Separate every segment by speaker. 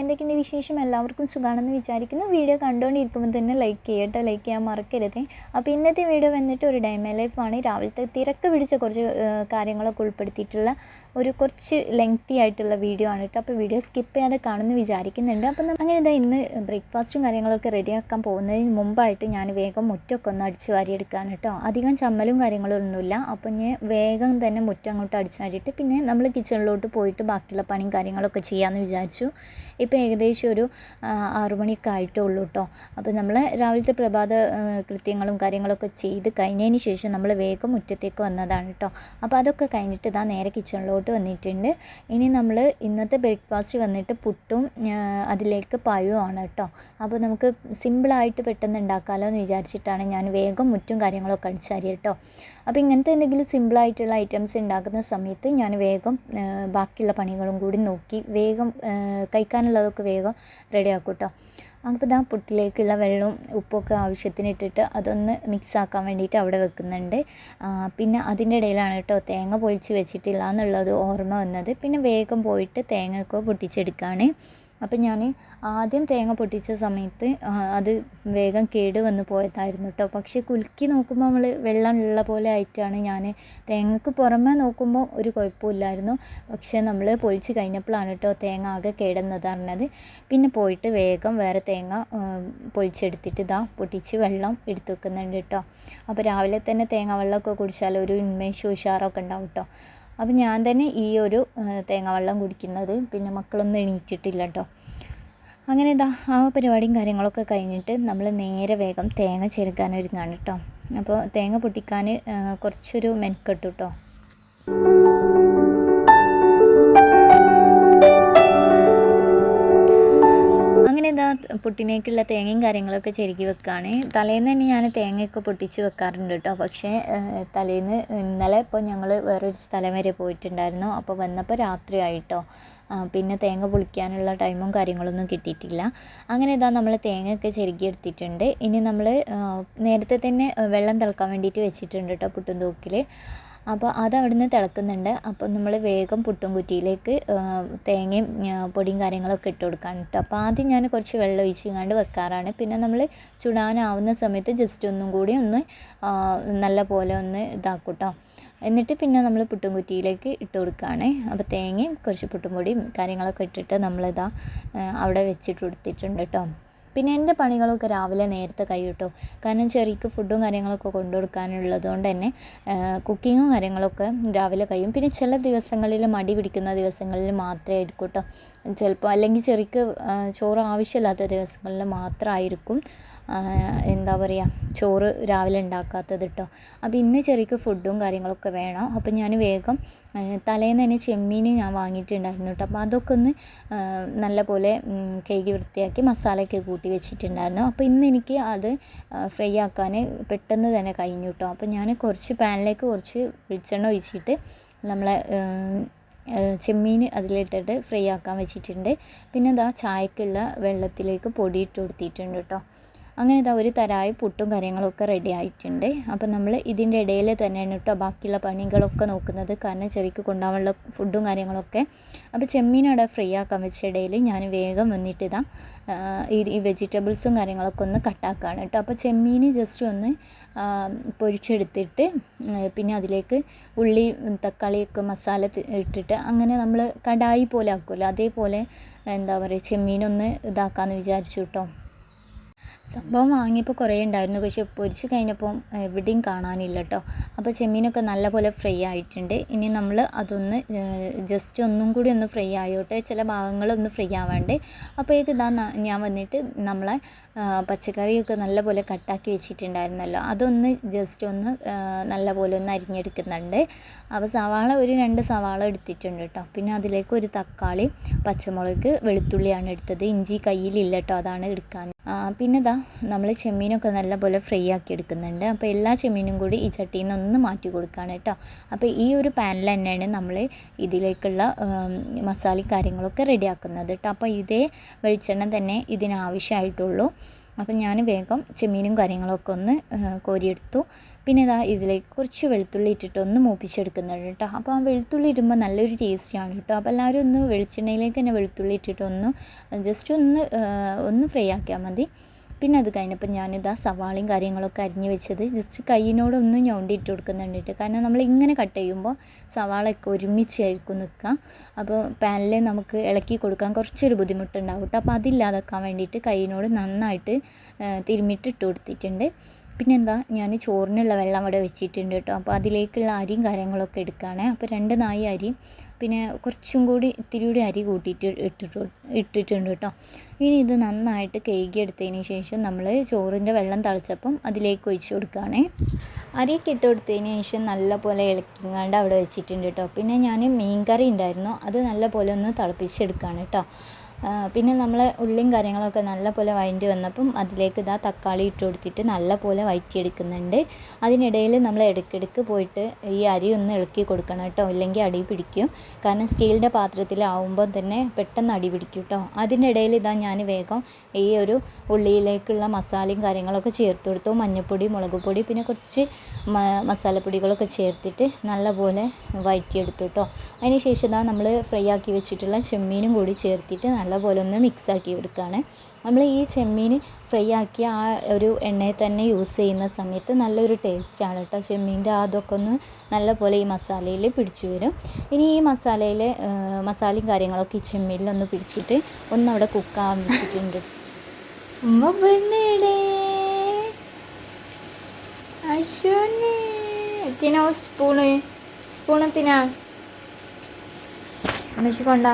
Speaker 1: എന്തൊക്കെയുണ്ട് വിശേഷം? എല്ലാവർക്കും സുഖമാണെന്ന് വിചാരിക്കുന്നു. വീഡിയോ കണ്ടുകൊണ്ടിരിക്കുമ്പോൾ തന്നെ ലൈക്ക് ചെയ്യട്ടോ. ലൈക്ക് ചെയ്യാൻ മറക്കരുത്. അപ്പോൾ ഇന്നത്തെ വീഡിയോ വന്നിട്ട് ഒരു ഡൈമ ലൈഫാണ് രാവിലത്തെ തിരക്ക് പിടിച്ച കുറച്ച് കാര്യങ്ങളൊക്കെ ഉൾപ്പെടുത്തിയിട്ടുള്ള ഒരു കുറച്ച് ലെങ്തി ആയിട്ടുള്ള വീഡിയോ ആണ് കേട്ടോ അപ്പോൾ വീഡിയോ സ്കിപ്പ് ചെയ്യാതെ കാണുമെന്ന് വിചാരിക്കുന്നുണ്ട്. അപ്പോൾ അങ്ങനെ ഇതാ ഇന്ന് ബ്രേക്ക്ഫാസ്റ്റും കാര്യങ്ങളൊക്കെ റെഡിയാക്കാൻ പോകുന്നതിന് മുമ്പായിട്ട് ഞാൻ വേഗം മുറ്റമൊക്കെ ഒന്ന് അടിച്ചു വാരിയെടുക്കുകയാണ് കേട്ടോ അധികം ചമ്മലും കാര്യങ്ങളും ഒന്നുമില്ല അപ്പോൾ ഞാൻ വേഗം തന്നെ മുറ്റം അങ്ങോട്ട് അടിച്ചു വാരിയിട്ട് പിന്നെ നമ്മൾ കിച്ചണിലോട്ട് പോയിട്ട് ബാക്കിയുള്ള പണിയും കാര്യങ്ങളൊക്കെ ചെയ്യാമെന്ന് വിചാരിച്ചു. ഇപ്പോൾ ഏകദേശം ഒരു ആറു മണിയൊക്കെ ആയിട്ടേ ഉള്ളൂ കേട്ടോ അപ്പോൾ നമ്മൾ രാവിലത്തെ പ്രഭാത കൃത്യങ്ങളും കാര്യങ്ങളൊക്കെ ചെയ്ത് കഴിഞ്ഞതിന് ശേഷം നമ്മൾ വേഗം മുറ്റത്തേക്ക് വന്നതാണ് കേട്ടോ അപ്പോൾ അതൊക്കെ കഴിഞ്ഞിട്ട് ഇതാ നേരെ കിച്ചണിലോട്ട് വന്നിട്ടുണ്ട്. ഇനി നമ്മൾ ഇന്നത്തെ ബ്രേക്ക്ഫാസ്റ്റ് വന്നിട്ട് പുട്ടും അതിലേക്ക് പഴവുമാണ് കേട്ടോ അപ്പോൾ നമുക്ക് സിമ്പിളായിട്ട് പെട്ടെന്ന് ഉണ്ടാക്കാമല്ലോ എന്ന് വിചാരിച്ചിട്ടാണ് ഞാൻ വേഗം മുറ്റും കാര്യങ്ങളൊക്കെ അടിച്ചാരി കേട്ടോ അപ്പോൾ ഇങ്ങനത്തെ എന്തെങ്കിലും സിമ്പിളായിട്ടുള്ള ഐറ്റംസ് ഉണ്ടാക്കുന്ന സമയത്ത് ഞാൻ വേഗം ബാക്കിയുള്ള പണികളും കൂടി നോക്കി വേഗം ആ, കഴിക്കാനുള്ളതൊക്കെ വേഗം റെഡിയാക്കും കേട്ടോ അപ്പോൾ ഇതാ പുട്ടിലേക്കുള്ള വെള്ളവും ഉപ്പൊക്കെ ആവശ്യത്തിന് ഇട്ടിട്ട് അതൊന്ന് മിക്സ് ആക്കാൻ വേണ്ടിയിട്ട് അവിടെ വെക്കുന്നുണ്ട്. പിന്നെ അതിന്റെ ഇടയിലാണ് കേട്ടോ തേങ്ങ പൊളിച്ച് വെച്ചിട്ടില്ല എന്നുള്ളത് ഓർമ്മ വന്നത്. പിന്നെ വേഗം പോയിട്ട് തേങ്ങയൊക്കെ പൊട്ടിച്ചെടുക്കുകയാണ് അപ്പം ഞാൻ ആദ്യം തേങ്ങ പൊട്ടിച്ച സമയത്ത് അത് വേഗം കേട് വന്ന് പോയതായിരുന്നു കേട്ടോ പക്ഷേ കുലുക്കി നോക്കുമ്പോൾ നമ്മൾ വെള്ളം ഉള്ള പോലെ ആയിട്ടാണ് ഞാൻ തേങ്ങക്ക് പുറമേ നോക്കുമ്പോൾ ഒരു കുഴപ്പമില്ലായിരുന്നു പക്ഷേ നമ്മൾ പൊളിച്ച് കഴിഞ്ഞപ്പോഴാണ് കേട്ടോ തേങ്ങ ആകെ കേടുന്നത് പറഞ്ഞത് പിന്നെ പോയിട്ട് വേഗം വേറെ തേങ്ങ പൊളിച്ചെടുത്തിട്ട് ഇതാ പൊട്ടിച്ച് വെള്ളം എടുത്തു വെക്കുന്നുണ്ട് കേട്ടോ അപ്പോൾ രാവിലെ തന്നെ തേങ്ങ വെള്ളമൊക്കെ കുടിച്ചാൽ ഒരു ഉന്മേഷവും ഉഷാറൊക്കെ ഉണ്ടാവും കേട്ടോ അപ്പം ഞാൻ തന്നെ ഈ ഒരു തേങ്ങ വെള്ളം കുടിക്കുന്നത്. പിന്നെ മക്കളൊന്നും എണീറ്റിട്ടില്ല കേട്ടോ അങ്ങനെ ഇതാ ആ പരിപാടിയും കാര്യങ്ങളൊക്കെ കഴിഞ്ഞിട്ട് നമ്മൾ നേരെ വേഗം തേങ്ങ ചെരുക്കാൻ ഒരുങ്ങാണ് കേട്ടോ അപ്പോൾ തേങ്ങ പൊട്ടിക്കാൻ കുറച്ചൊരു മെനക്കെട്ടു കേട്ടോ ഇതാ പുട്ടിനേക്കുള്ള തേങ്ങയും കാര്യങ്ങളൊക്കെ ചെരുക്കി വെക്കുകയാണ് തലേന്ന് തന്നെ ഞാൻ തേങ്ങയൊക്കെ പൊട്ടിച്ച് വെക്കാറുണ്ട് കേട്ടോ. പക്ഷേ തലേന്ന് ഇന്നലെ ഇപ്പോൾ ഞങ്ങൾ വേറൊരു സ്ഥലം വരെ പോയിട്ടുണ്ടായിരുന്നു. അപ്പോൾ വന്നപ്പോൾ രാത്രിയായിട്ടോ. പിന്നെ തേങ്ങ പൊളിക്കാനുള്ള ടൈമും കാര്യങ്ങളൊന്നും കിട്ടിയിട്ടില്ല. അങ്ങനെ ഇതാ നമ്മൾ തേങ്ങയൊക്കെ ചെരുക്കി എടുത്തിട്ടുണ്ട്. ഇനി നമ്മൾ നേരത്തെ തന്നെ വെള്ളം തിളക്കാൻ വേണ്ടിയിട്ട് വെച്ചിട്ടുണ്ട് കേട്ടോ പുട്ടും തൂക്കിൽ അപ്പോൾ അത് അവിടുന്ന് തിളക്കുന്നുണ്ട്. അപ്പോൾ നമ്മൾ വേഗം പുട്ടും കുറ്റിയിലേക്ക് തേങ്ങയും പൊടിയും കാര്യങ്ങളൊക്കെ ഇട്ട് കൊടുക്കാണ് കേട്ടോ അപ്പോൾ ആദ്യം ഞാൻ കുറച്ച് വെള്ളം ഒഴിച്ചിങ്ങാണ്ട് വെക്കാറാണ്. പിന്നെ നമ്മൾ ചുടാനാവുന്ന സമയത്ത് ജസ്റ്റ് ഒന്നും കൂടി ഒന്ന് നല്ല പോലെ ഒന്ന് ഇതാക്കും കേട്ടോ എന്നിട്ട് പിന്നെ നമ്മൾ പുട്ടും കുറ്റിയിലേക്ക് ഇട്ട് കൊടുക്കുകയാണ് അപ്പോൾ തേങ്ങയും കുറച്ച് പുട്ടും പൊടിയും കാര്യങ്ങളൊക്കെ ഇട്ടിട്ട് നമ്മളിതാ അവിടെ വെച്ചിട്ട് കൊടുത്തിട്ടുണ്ട് കേട്ടോ പിന്നെ എന്റെ പണികളൊക്കെ രാവിലെ നേരത്തെ കഴിയും കാരണം ചെറിയക്ക് ഫുഡും കാര്യങ്ങളൊക്കെ കൊണ്ടു കൊടുക്കാനുള്ളത് കൊണ്ട് തന്നെ കുക്കിങ്ങും കാര്യങ്ങളൊക്കെ രാവിലെ കഴിയും. പിന്നെ ചില ദിവസങ്ങളിൽ മടി പിടിക്കുന്ന ദിവസങ്ങളിൽ മാത്രമേ ആയിരിക്കും കേട്ടോ ചിലപ്പോൾ അല്ലെങ്കിൽ ചെറിയക്ക് ചോറ് ആവശ്യമില്ലാത്ത ദിവസങ്ങളിൽ മാത്രമായിരിക്കും. എന്താ പറയുക ചോറ് രാവിലെ ഉണ്ടാക്കാത്തത് കേട്ടോ അപ്പോൾ ഇന്ന് ചെറിയക്ക് ഫുഡും കാര്യങ്ങളൊക്കെ വേണം. അപ്പോൾ ഞാൻ വേഗം തലേന്ന് തന്നെ ചെമ്മീൻ ഞാൻ വാങ്ങിയിട്ടുണ്ടായിരുന്നു കേട്ടോ അപ്പോൾ അതൊക്കെ ഒന്ന് നല്ല പോലെ കഴുകി വൃത്തിയാക്കി മസാലയൊക്കെ കൂട്ടി വെച്ചിട്ടുണ്ടായിരുന്നു. അപ്പോൾ ഇന്ന് എനിക്ക് അത് ഫ്രൈ ആക്കാൻ പെട്ടെന്ന് തന്നെ കഴിഞ്ഞു കേട്ടോ അപ്പോൾ ഞാൻ കുറച്ച് പാനിലേക്ക് കുറച്ച് വെളിച്ചെണ്ണ ഒഴിച്ചിട്ട് നമ്മളെ ചെമ്മീൻ അതിലിട്ടിട്ട് ഫ്രൈ ആക്കാൻ വെച്ചിട്ടുണ്ട്. പിന്നെ അതാ ചായക്കുള്ള വെള്ളത്തിലേക്ക് പൊടി കൊടുത്തിട്ടുണ്ട് കേട്ടോ അങ്ങനെ ഇതാ ഒരു തരായി പുട്ടും കാര്യങ്ങളൊക്കെ റെഡി ആയിട്ടുണ്ട്. അപ്പം നമ്മൾ ഇതിന്റെ ഇടയിൽ തന്നെയാണ് കേട്ടോ ബാക്കിയുള്ള പണികളൊക്കെ നോക്കുന്നത്. കാരണം ചെറിക്ക് കൊണ്ടുപോകാനുള്ള ഫുഡും കാര്യങ്ങളൊക്കെ. അപ്പോൾ ചെമ്മീൻ അവിടെ ഫ്രൈ ആക്കാൻ വെച്ച ഇടയിൽ ഞാൻ വേഗം വന്നിട്ട് ഇതാ ഈ വെജിറ്റബിൾസും കാര്യങ്ങളൊക്കെ ഒന്ന് കട്ടാക്കുകയാണ് കേട്ടോ അപ്പോൾ ചെമ്മീൻ ജസ്റ്റ് ഒന്ന് പൊരിച്ചെടുത്തിട്ട് പിന്നെ അതിലേക്ക് ഉള്ളി തക്കാളിയൊക്കെ മസാല ഇട്ടിട്ട് അങ്ങനെ നമ്മൾ കടായി പോലെ ആക്കുമല്ലോ അതേപോലെ എന്താ പറയുക ചെമ്മീനൊന്ന് ഇതാക്കാമെന്ന് വിചാരിച്ചു കേട്ടോ സംഭവം വാങ്ങിയപ്പോൾ കുറേ ഉണ്ടായിരുന്നു പക്ഷേ പൊരിച്ച് കഴിഞ്ഞപ്പോൾ എവിടെയും കാണാനില്ല കേട്ടോ അപ്പോൾ ചെമ്മീനൊക്കെ നല്ലപോലെ ഫ്രൈ ആയിട്ടുണ്ട്. ഇനി നമ്മൾ അതൊന്ന് ജസ്റ്റ് ഒന്നും കൂടി ഒന്ന് ഫ്രൈ ആയോട്ടെ ചില ഭാഗങ്ങളൊന്ന് ഫ്രൈ ആവാണ്ട്. അപ്പോഴേക്ക് ഇതാ ഞാൻ വന്നിട്ട് നമ്മളെ പച്ചക്കറിയൊക്കെ നല്ലപോലെ കട്ടാക്കി വെച്ചിട്ടുണ്ടായിരുന്നല്ലോ. അതൊന്ന് ജസ്റ്റ് ഒന്ന് നല്ലപോലെ ഒന്ന് അരിഞ്ഞെടുക്കുന്നുണ്ട്. അപ്പോൾ സവാള ഒരു രണ്ട് സവാള എടുത്തിട്ടുണ്ട് കേട്ടോ പിന്നെ അതിലേക്ക് ഒരു തക്കാളി പച്ചമുളക് വെളുത്തുള്ളിയാണ് എടുത്തത്. ഇഞ്ചി കയ്യിലില്ല കേട്ടോ അതാണ് എടുക്കാൻ. പിന്നെ ഇതാ നമ്മൾ ചെമ്മീനൊക്കെ നല്ലപോലെ ഫ്രൈ ആക്കി എടുക്കുന്നുണ്ട്. അപ്പോൾ എല്ലാ ചെമ്മീനും കൂടി ഈ ചട്ടിയിൽ നിന്ന് ഒന്ന് മാറ്റി കൊടുക്കുകയാണ് കേട്ടോ അപ്പോൾ ഈ ഒരു പാനിൽ തന്നെയാണ് നമ്മൾ ഇതിലേക്കുള്ള മസാല കാര്യങ്ങളൊക്കെ റെഡിയാക്കുന്നത് കേട്ടോ അപ്പോൾ ഇതേ വെളിച്ചെണ്ണ തന്നെ ഇതിനാവശ്യമായിട്ടുള്ളൂ. അപ്പം ഞാൻ വേഗം ചെമ്മീനും കാര്യങ്ങളൊക്കെ ഒന്ന് കോരിയെടുത്തു. പിന്നെ ഇതാ ഇതിലേക്ക് കുറച്ച് വെളുത്തുള്ളി ഇട്ടിട്ട് ഒന്ന് മൂപ്പിച്ചെടുക്കുന്നുണ്ട് കേട്ടോ. അപ്പോൾ ആ വെളുത്തുള്ളി ഇടുമ്പോൾ നല്ലൊരു ടേസ്റ്റാണ് കേട്ടോ. അപ്പോൾ എല്ലാവരും ഒന്ന് വെളിച്ചെണ്ണയിലേക്ക് തന്നെ വെളുത്തുള്ളി ഇട്ടിട്ട് ഒന്ന് ജസ്റ്റ് ഒന്ന് ഒന്ന് ഫ്രൈ ആക്കിയാൽ മതി. പിന്നെ അത് കഴിഞ്ഞപ്പോൾ ഞാനിതാ സവാളയും കാര്യങ്ങളൊക്കെ അരിഞ്ഞ് വെച്ചത്. ജസ്റ്റ് കയ്യിനോടൊന്ന് ഞൊണ്ടി ഇട്ട് കേട്ടോ. കാരണം നമ്മൾ ഇങ്ങനെ കട്ട് ചെയ്യുമ്പോൾ സവാളയൊക്കെ ഒരുമിച്ചായിരിക്കും നിൽക്കുക. അപ്പോൾ പാനിൽ നമുക്ക് ഇളക്കി കൊടുക്കാൻ കുറച്ചൊരു ബുദ്ധിമുട്ടുണ്ടാവും കേട്ടോ. അപ്പോൾ അതില്ലാതാക്കാൻ വേണ്ടിയിട്ട് കയ്യിനോട് നന്നായിട്ട് തിരുമിട്ട് ഇട്ട് കൊടുത്തിട്ടുണ്ട്. പിന്നെന്താ ഞാൻ ചോറിനുള്ള വെള്ളം അവിടെ വെച്ചിട്ടുണ്ട് കേട്ടോ. അപ്പോൾ അതിലേക്കുള്ള അരിയും കാര്യങ്ങളൊക്കെ എടുക്കുകയാണ്. അപ്പോൾ രണ്ട് നായി അരി പിന്നെ കുറച്ചും കൂടി ഇത്തിരി കൂടി അരി കൂട്ടിയിട്ട് ഇട്ടിട്ട് ഇട്ടിട്ടുണ്ട് കേട്ടോ. ഇനി ഇത് നന്നായിട്ട് കഴുകിയെടുത്തതിന് ശേഷം നമ്മൾ ചോറിന്റെ വെള്ളം തിളച്ചപ്പം അതിലേക്ക് ഒഴിച്ച് കൊടുക്കുകയാണേ. അരിയൊക്കെ ഇട്ട് കൊടുത്തതിന് ശേഷം നല്ലപോലെ ഇളക്കിങ്ങാണ്ട് അവിടെ വെച്ചിട്ടുണ്ട് കേട്ടോ. പിന്നെ ഞാൻ മീൻ കറി ഉണ്ടായിരുന്നു. അത് നല്ലപോലെ ഒന്ന് തിളപ്പിച്ചെടുക്കുകയാണ് കേട്ടോ. പിന്നെ നമ്മൾ ഉള്ളിയും കാര്യങ്ങളൊക്കെ നല്ലപോലെ വഴണ്ടി വന്നപ്പം അതിലേക്ക് ഇതാ തക്കാളി ഇട്ട് കൊടുത്തിട്ട് നല്ലപോലെ വഴറ്റിയെടുക്കുന്നുണ്ട് അതിനിടയിൽ നമ്മൾ ഇടയ്ക്കിടയ്ക്ക് പോയിട്ട് ഈ അരി ഒന്ന് ഇളക്കി കൊടുക്കണം കേട്ടോ ഇല്ലെങ്കിൽ അടി പിടിക്കും. കാരണം സ്റ്റീലിന്റെ പാത്രത്തിലാവുമ്പോൾ തന്നെ പെട്ടെന്ന് അടി പിടിക്കും കേട്ടോ. അതിനിടയിൽ ഇതാ ഞാൻ വേഗം ഈ ഒരു ഉള്ളിയിലേക്കുള്ള മസാലയും കാര്യങ്ങളൊക്കെ ചേർത്ത് കൊടുത്തു. മഞ്ഞൾപ്പൊടി മുളക് പൊടി പിന്നെ കുറച്ച് മസാലപ്പൊടികളൊക്കെ ചേർത്തിട്ട് നല്ലപോലെ വഴറ്റിയെടുത്തു കേട്ടോ. അതിന് ശേഷം ഇതാ നമ്മൾ ഫ്രൈ ആക്കി വെച്ചിട്ടുള്ള ചെമ്മീനും കൂടി ചേർത്തിട്ട് നല്ലപോലെ ഒന്ന് മിക്സ് ആക്കി എടുക്കുകയാണ് നമ്മൾ ഈ ചെമ്മീൻ ഫ്രൈ ആക്കിയ ആ ഒരു എണ്ണയിൽ തന്നെ യൂസ് ചെയ്യുന്ന സമയത്ത് നല്ലൊരു ടേസ്റ്റാണ് കേട്ടോ ചെമ്മീന്റെ അതൊക്കെ ഒന്ന് നല്ലപോലെ ഈ മസാലയിൽ പിടിച്ചു വരും. ഇനി ഈ മസാലയിൽ മസാലയും കാര്യങ്ങളൊക്കെ ഈ ചെമ്മീനിലൊന്ന് പിടിച്ചിട്ട് ഒന്ന് അവിടെ കുക്ക് വെച്ചിട്ടുണ്ട്. ഉമ്മ പെണ്ണേടേ. സ്പൂണ്? സ്പൂൺ എത്തിനാ അമ്മച്ചി കൊണ്ടാ.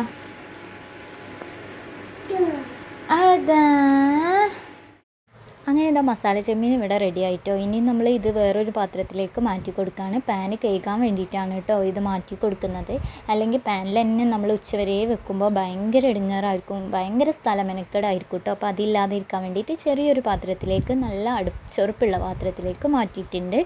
Speaker 1: അങ്ങനെ ഇതാ മസാല ചെമ്മീൻ ഇവിടെ റെഡി ആയിട്ടോ. ഇനി നമ്മൾ ഇത് വേറൊരു പാത്രത്തിലേക്ക് മാറ്റി കൊടുക്കുകയാണ് പാന് കേൾക്കാൻ വേണ്ടിയിട്ടാണ് കേട്ടോ ഇത് മാറ്റി കൊടുക്കുന്നത്. അല്ലെങ്കിൽ പാനിൽ തന്നെ നമ്മൾ ഉച്ചവരെ വെക്കുമ്പോൾ ഭയങ്കര ഇടുങ്ങാറായിരിക്കും ഭയങ്കര സ്ഥലം മെനക്കേടായിരിക്കും കേട്ടോ. അപ്പോൾ അതില്ലാതെ ഇരിക്കാൻ വേണ്ടിയിട്ട് ചെറിയൊരു പാത്രത്തിലേക്ക് നല്ല ചെറുപ്പുള്ള പാത്രത്തിലേക്ക് മാറ്റിയിട്ടുണ്ട്.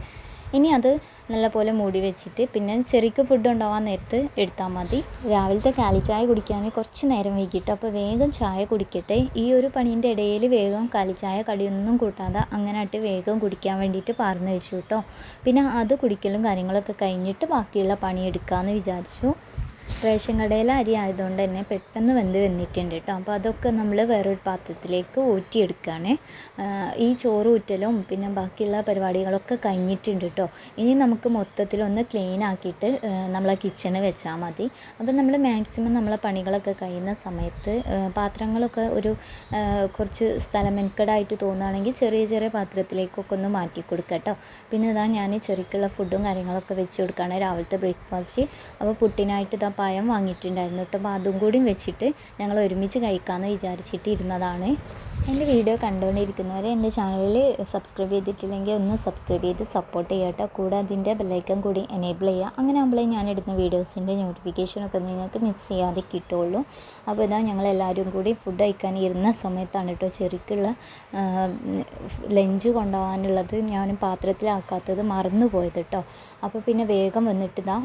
Speaker 1: ഇനി അത് നല്ലപോലെ മൂടി വെച്ചിട്ട് പിന്നെ ചെറിക്ക് ഫുഡ് ഉണ്ടാവാൻ നേരത്ത് എടുത്താൽ മതി. രാവിലത്തെ ചായ കുടിക്കാൻ കുറച്ച് നേരം വൈകിട്ട് അപ്പോൾ വേഗം ചായ കുടിക്കട്ടെ. ഈ ഒരു പണീന്റെ ഇടയിൽ വേഗം കാലി ചായ കടിയൊന്നും കൂട്ടാതെ അങ്ങനെ ആയിട്ട് വേഗം കുടിക്കാൻ വേണ്ടിയിട്ട് പാർന്ന് വെച്ചു കേട്ടോ പിന്നെ അത് കുടിക്കലും കാര്യങ്ങളൊക്കെ കഴിഞ്ഞിട്ട് ബാക്കിയുള്ള പണി എടുക്കാമെന്ന് വിചാരിച്ചു. റേഷൻ കടയിലെ അരി ആയതുകൊണ്ട് തന്നെ പെട്ടെന്ന് വെന്ത് വന്നിട്ടുണ്ട് കേട്ടോ. അപ്പോൾ അതൊക്കെ നമ്മൾ വേറൊരു പാത്രത്തിലേക്ക് ഊറ്റിയെടുക്കുകയാണ്. ഈ ചോറ് ഊറ്റലും പിന്നെ ബാക്കിയുള്ള പരിപാടികളൊക്കെ കഴിഞ്ഞിട്ടുണ്ട് കേട്ടോ. ഇനി നമുക്ക് മൊത്തത്തിലൊന്ന് ക്ലീൻ ആക്കിയിട്ട് നമ്മളെ കിച്ചണ് വെച്ചാൽ മതി. അപ്പോൾ നമ്മൾ മാക്സിമം നമ്മളെ പണികളൊക്കെ കഴിയുന്ന സമയത്ത് പാത്രങ്ങളൊക്കെ ഒരു കുറച്ച് സ്ഥലം മെനക്കെടായിട്ട് തോന്നുകയാണെങ്കിൽ ചെറിയ ചെറിയ പാത്രത്തിലേക്കൊക്കെ ഒന്ന് മാറ്റി കൊടുക്കുക കേട്ടോ. പിന്നെ ഇതാ ഞാൻ ചെറിക്കുള്ള ഫുഡും കാര്യങ്ങളൊക്കെ വെച്ച് കൊടുക്കുകയാണ് രാവിലത്തെ ബ്രേക്ക്ഫാസ്റ്റ് അപ്പോൾ പുട്ടിനായിട്ട് ഇതാ പഴം വാങ്ങിയിട്ടുണ്ടായിരുന്നു. കേട്ടോ. അപ്പോൾ അതും കൂടി വെച്ചിട്ട് ഞങ്ങൾ ഒരുമിച്ച് കഴിക്കാമെന്ന് വിചാരിച്ചിട്ട് ഇരുന്നതാണ്. എന്റെ വീഡിയോ കണ്ടുകൊണ്ടിരിക്കുന്നവർ എന്റെ ചാനലിൽ സബ്സ്ക്രൈബ് ചെയ്തിട്ടില്ലെങ്കിൽ ഒന്ന് സബ്സ്ക്രൈബ് ചെയ്ത് സപ്പോർട്ട് ചെയ്യുക കേട്ടോ കൂടെ അതിന്റെ ബെല്ലൈക്കൺ കൂടി എനേബിൾ ചെയ്യുക. അങ്ങനെ ആകുമ്പോഴേ ഞാൻ എടുക്കുന്ന വീഡിയോസിന്റെ നോട്ടിഫിക്കേഷനൊക്കെ നിങ്ങൾക്ക് മിസ് ചെയ്യാതെ കിട്ടുള്ളൂ അപ്പോൾ ഇതാ ഞങ്ങളെല്ലാവരും കൂടി ഫുഡ് കഴിക്കാൻ ഇരുന്ന സമയത്താണ് കേട്ടോ ചെറുക്കുള്ള ലഞ്ച് കൊണ്ടുപോകാനുള്ളത്. ഞാൻ പാത്രത്തിലാക്കാത്തത് മറന്നു പോയത് കേട്ടോ. അപ്പോൾ പിന്നെ വേഗം വന്നിട്ട് ഇതാ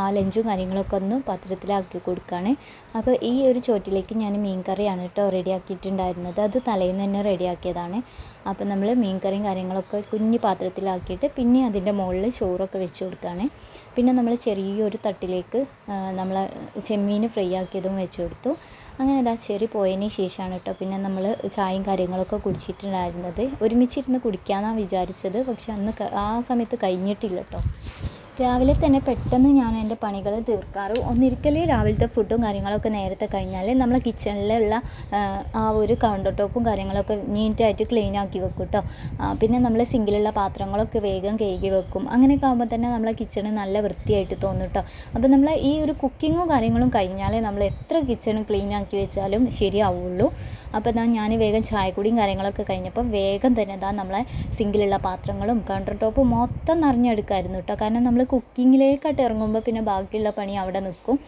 Speaker 1: ആ ലഞ്ചും കാര്യങ്ങളൊക്കെ ഒന്ന് പാത്രത്തിലാക്കി കൊടുക്കുകയാണ്. അപ്പോൾ ഈ ഒരു ചോറ്റിലേക്ക് ഞാൻ മീൻ കറിയാണ് കേട്ടോ റെഡിയാക്കിയിട്ടുണ്ടായിരുന്നത് അത് തലേന്ന് തന്നെ റെഡിയാക്കിയതാണ്. അപ്പോൾ നമ്മൾ മീൻ കറിയും കാര്യങ്ങളൊക്കെ കുഞ്ഞു പാത്രത്തിലാക്കിയിട്ട് പിന്നെ അതിന്റെ മുകളിൽ ചോറൊക്കെ വെച്ച് കൊടുക്കുകയാണ്. പിന്നെ നമ്മൾ ചെറിയൊരു തട്ടിലേക്ക് നമ്മൾ ചെമ്മീൻ ഫ്രൈ ആക്കിയതും വെച്ച് കൊടുത്തു. അങ്ങനെ ഇതാ ചെറി പോയതിന് ശേഷമാണ് കേട്ടോ പിന്നെ നമ്മൾ ചായയും കാര്യങ്ങളൊക്കെ കുടിച്ചിട്ടുണ്ടായിരുന്നത്. ഒരുമിച്ചിരുന്ന് കുടിക്കാമെന്നാണ് വിചാരിച്ചത് പക്ഷെ അന്ന് ആ സമയത്ത് കഴിഞ്ഞിട്ടില്ല കേട്ടോ. രാവിലെ തന്നെ പെട്ടെന്ന് ഞാൻ എന്റെ പണികൾ തീർക്കാറ്. ഒന്നിരിക്കലേ രാവിലത്തെ ഫുഡും കാര്യങ്ങളൊക്കെ നേരത്തെ കഴിഞ്ഞാൽ നമ്മളെ കിച്ചണിലുള്ള ആ ഒരു കൗണ്ടർ ടോപ്പും കാര്യങ്ങളൊക്കെ നീറ്റായിട്ട് ക്ലീൻ ആക്കി വെക്കും കേട്ടോ പിന്നെ നമ്മൾ സിങ്കിലുള്ള പാത്രങ്ങളൊക്കെ വേഗം കഴുകി വെക്കും. അങ്ങനെയൊക്കെ ആകുമ്പോൾ തന്നെ നമ്മളെ കിച്ചണ് നല്ല വൃത്തിയായിട്ട് തോന്നും കേട്ടോ അപ്പോൾ നമ്മൾ ഈ ഒരു കുക്കിങ്ങും കാര്യങ്ങളും കഴിഞ്ഞാലേ നമ്മൾ എത്ര കിച്ചൺ ക്ലീൻ ആക്കി വെച്ചാലും ശരിയാവുള്ളൂ. അപ്പോൾ ഇതാ ഞാൻ വേഗം ചായക്കുടിയും കാര്യങ്ങളൊക്കെ കഴിഞ്ഞപ്പോൾ വേഗം തന്നെ ഇതാ നമ്മളെ സിങ്കിലുള്ള പാത്രങ്ങളും കൗണ്ടർ ടോപ്പും മൊത്തം നിറഞ്ഞെടുക്കായിരുന്നു കേട്ടോ കാരണം നമ്മൾ കുക്കിങ്ങിലേക്കായിട്ട് ഇറങ്ങുമ്പോൾ പിന്നെ ബാക്കിയുള്ള പണി അവിടെ നിൽക്കും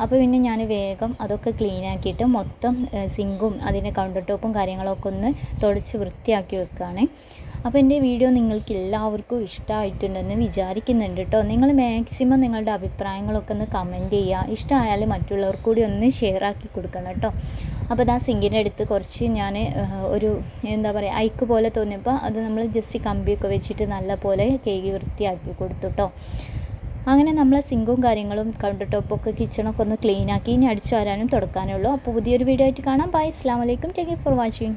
Speaker 1: അപ്പോൾ പിന്നെ ഞാൻ വേഗം അതൊക്കെ ക്ലീൻ ആക്കിയിട്ട് മൊത്തം സിങ്കും അതിന്റെ കൗണ്ടർ ടോപ്പും കാര്യങ്ങളൊക്കെ ഒന്ന് തുടച്ച് വൃത്തിയാക്കി വെക്കുകയാണ് അപ്പോൾ എന്റെ വീഡിയോ നിങ്ങൾക്ക് എല്ലാവർക്കും ഇഷ്ടമായിട്ടുണ്ടെന്ന് വിചാരിക്കുന്നുണ്ട് കേട്ടോ നിങ്ങൾ മാക്സിമം നിങ്ങളുടെ അഭിപ്രായങ്ങളൊക്കെ ഒന്ന് കമന്റ് ചെയ്യുക ഇഷ്ടമായാൽ മറ്റുള്ളവർക്കൂടി ഒന്ന് ഷെയർ ആക്കി കൊടുക്കണം കേട്ടോ അപ്പോൾ അത് ആ സിങ്കിന്റെ അടുത്ത് കുറച്ച് ഞാൻ ഒരു എന്താ പറയുക ഐക്ക് പോലെ തോന്നിയപ്പോൾ അത് നമ്മൾ ജസ്റ്റ് കമ്പിയൊക്കെ വെച്ചിട്ട് നല്ല പോലെ കേക്ക് വൃത്തിയാക്കി കൊടുത്തു കേട്ടോ. അങ്ങനെ നമ്മൾ സിങ്കും കാര്യങ്ങളും കൗണ്ടർ ടോപ്പൊക്കെ കിച്ചണൊക്കെ ഒന്ന് ക്ലീനാക്കി ഇനി അടിച്ചു വരാനും തുടക്കാനുള്ളൂ അപ്പോൾ പുതിയൊരു വീഡിയോ ആയിട്ട് കാണാം. ബൈ അസ്സാം വലൈക്കും ടേക്ക് ഫോർ വാച്ചിങ്